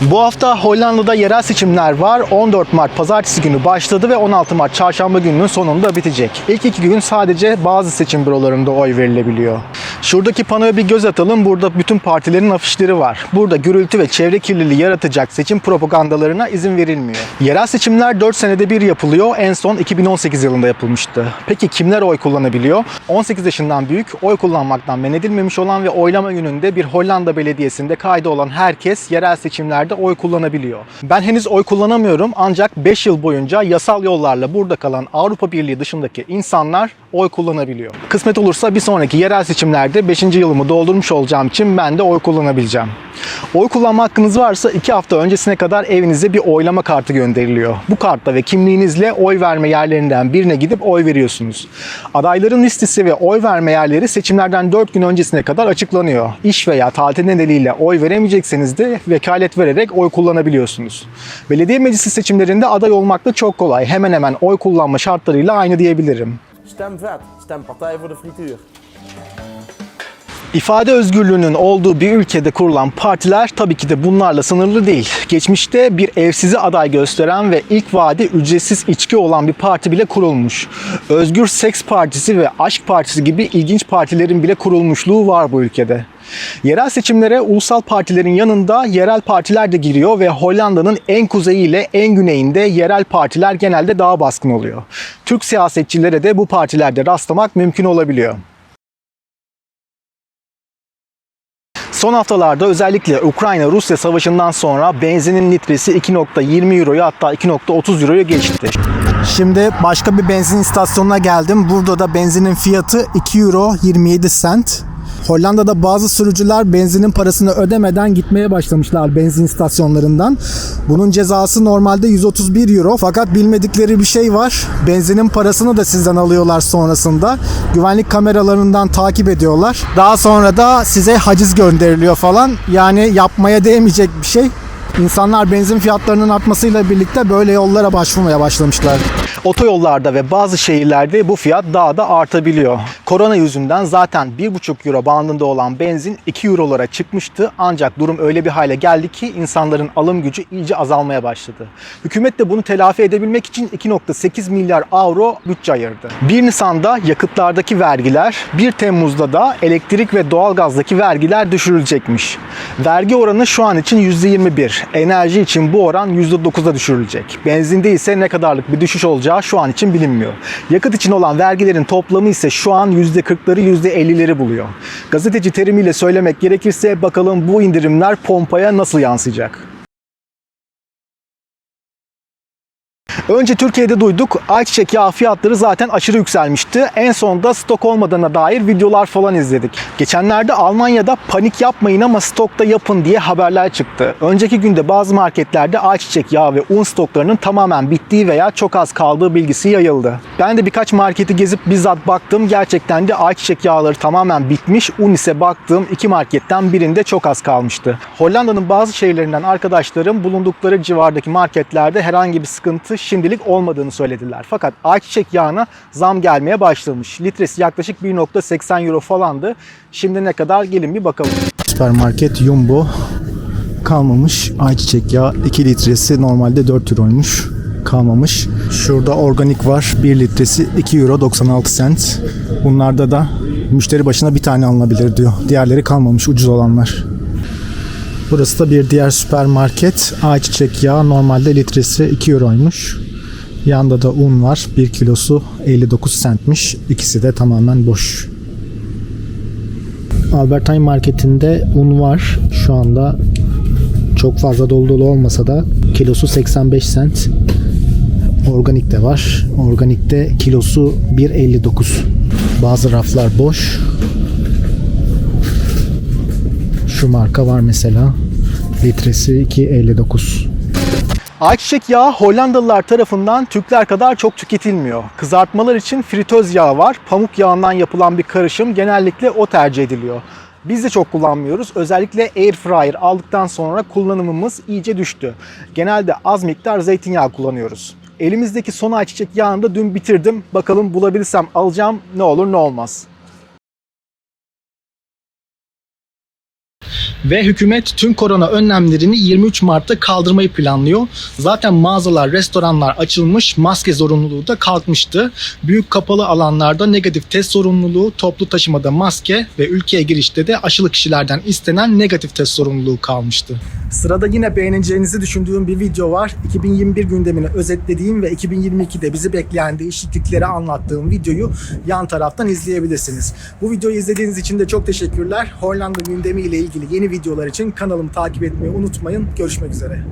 Bu hafta Hollanda'da yerel seçimler var. 14 Mart pazartesi günü başladı ve 16 Mart çarşamba gününün sonunda bitecek. İlk iki gün sadece bazı seçim bürolarında oy verilebiliyor. Şuradaki panoya bir göz atalım. Burada bütün partilerin afişleri var. Burada gürültü ve çevre kirliliği yaratacak seçim propagandalarına izin verilmiyor. Yerel seçimler 4 senede bir yapılıyor. En son 2018 yılında yapılmıştı. Peki kimler oy kullanabiliyor? 18 yaşından büyük, oy kullanmaktan men edilmemiş olan ve oylama gününde bir Hollanda belediyesinde kaydı olan herkes yerel seçimlerde oy kullanabiliyor. Ben henüz oy kullanamıyorum ancak 5 yıl boyunca yasal yollarla burada kalan Avrupa Birliği dışındaki insanlar oy kullanabiliyor. Kısmet olursa bir sonraki yerel seçimlerde 5. yılımı doldurmuş olacağım için ben de oy kullanabileceğim. Oy kullanma hakkınız varsa 2 hafta öncesine kadar evinize bir oylama kartı gönderiliyor. Bu kartla ve kimliğinizle oy verme yerlerinden birine gidip oy veriyorsunuz. Adayların listesi ve oy verme yerleri seçimlerden 4 gün öncesine kadar açıklanıyor. İş veya tatil nedeniyle oy veremeyecekseniz de vekalet vererek oy kullanabiliyorsunuz. Belediye meclisi seçimlerinde aday olmak da çok kolay. Hemen hemen oy kullanma şartlarıyla aynı diyebilirim. Stem vet. Stem Partij voor de Frituur. İfade özgürlüğünün olduğu bir ülkede kurulan partiler tabii ki de bunlarla sınırlı değil. Geçmişte bir evsizi aday gösteren ve ilk vaadi ücretsiz içki olan bir parti bile kurulmuş. Özgür Seks Partisi ve Aşk Partisi gibi ilginç partilerin bile kurulmuşluğu var bu ülkede. Yerel seçimlere ulusal partilerin yanında yerel partiler de giriyor ve Hollanda'nın en kuzeyi ile en güneyinde yerel partiler genelde daha baskın oluyor. Türk siyasetçilere de bu partilerde rastlamak mümkün olabiliyor. Son haftalarda özellikle Ukrayna-Rusya savaşından sonra benzinin litresi 2.20 euroyu hatta 2.30 euroyu geçti. Şimdi başka bir benzin istasyonuna geldim. Burada da benzinin fiyatı 2 euro 27 cent. Hollanda'da bazı sürücüler benzinin parasını ödemeden gitmeye başlamışlar benzin istasyonlarından. Bunun cezası normalde 131 euro fakat bilmedikleri bir şey var. Benzinin parasını da sizden alıyorlar sonrasında. Güvenlik kameralarından takip ediyorlar. Daha sonra da size haciz gönderiliyor falan. Yani yapmaya değmeyecek bir şey. İnsanlar benzin fiyatlarının artmasıyla birlikte böyle yollara başvurmaya başlamışlar. Otoyollarda ve bazı şehirlerde bu fiyat daha da artabiliyor. Korona yüzünden zaten 1,5 euro bandında olan benzin 2 eurolara çıkmıştı. Ancak durum öyle bir hale geldi ki insanların alım gücü iyice azalmaya başladı. Hükümet de bunu telafi edebilmek için 2.8 milyar avro bütçe ayırdı. 1 Nisan'da yakıtlardaki vergiler, 1 Temmuz'da da elektrik ve doğalgazdaki vergiler düşürülecekmiş. Vergi oranı şu an için %21. Enerji için bu oran %9'a düşürülecek. Benzinde ise ne kadarlık bir düşüş olacağı şu an için bilinmiyor. Yakıt için olan vergilerin toplamı ise şu an %40'ları %50'leri buluyor. Gazeteci terimiyle söylemek gerekirse bakalım bu indirimler pompaya nasıl yansıyacak? Önce Türkiye'de duyduk. Ayçiçek yağı fiyatları zaten aşırı yükselmişti. En sonunda stok olmadığına dair videolar falan izledik. Geçenlerde Almanya'da panik yapmayın ama stokta yapın diye haberler çıktı. Önceki günde bazı marketlerde ayçiçek yağı ve un stoklarının tamamen bittiği veya çok az kaldığı bilgisi yayıldı. Ben de birkaç marketi gezip bizzat baktım. Gerçekten de ayçiçek yağları tamamen bitmiş. Un ise baktığım iki marketten birinde çok az kalmıştı. Hollanda'nın bazı şehirlerinden arkadaşlarım bulundukları civardaki marketlerde herhangi bir sıkıntı şimdilik olmadığını söylediler. Fakat ayçiçek yağına zam gelmeye başlamış. Litresi yaklaşık 1.80 euro falandı. Şimdi ne kadar gelin bir bakalım. Süpermarket Jumbo kalmamış. Ayçiçek yağı 2 litresi normalde 4 euroymuş. Kalmamış. Şurada organik var. 1 litresi 2 euro 96 cent. Bunlarda da müşteri başına bir tane alınabilir diyor. Diğerleri kalmamış ucuz olanlar. Burası da bir diğer süpermarket. Ayçiçek yağı normalde litresi 2 euroymuş. Yanda da un var. 1 kilosu 59 centmiş. İkisi de tamamen boş. Albertine marketinde un var. Şu anda çok fazla dolu dolu olmasa da kilosu 85 cent. Organik de var. Organikte kilosu 1.59. Bazı raflar boş. Şu marka var mesela. Litresi 2.59. Ayçiçek yağı Hollandalılar tarafından Türkler kadar çok tüketilmiyor. Kızartmalar için fritöz yağı var. Pamuk yağından yapılan bir karışım genellikle o tercih ediliyor. Biz de çok kullanmıyoruz. Özellikle air fryer aldıktan sonra kullanımımız iyice düştü. Genelde az miktar zeytinyağı kullanıyoruz. Elimizdeki son ayçiçek yağını da dün bitirdim. Bakalım bulabilirsem alacağım. Ne olur ne olmaz. Ve hükümet tüm korona önlemlerini 23 Mart'ta kaldırmayı planlıyor. Zaten mağazalar, restoranlar açılmış, maske zorunluluğu da kalkmıştı. Büyük kapalı alanlarda negatif test zorunluluğu, toplu taşımada maske ve ülkeye girişte de aşılı kişilerden istenen negatif test zorunluluğu kalmıştı. Sırada yine beğeneceğinizi düşündüğüm bir video var. 2021 gündemini özetlediğim ve 2022'de bizi bekleyen değişiklikleri anlattığım videoyu yan taraftan izleyebilirsiniz. Bu videoyu izlediğiniz için de çok teşekkürler. Hollanda gündemi ile ilgili yeni videolar için kanalımı takip etmeyi unutmayın. Görüşmek üzere.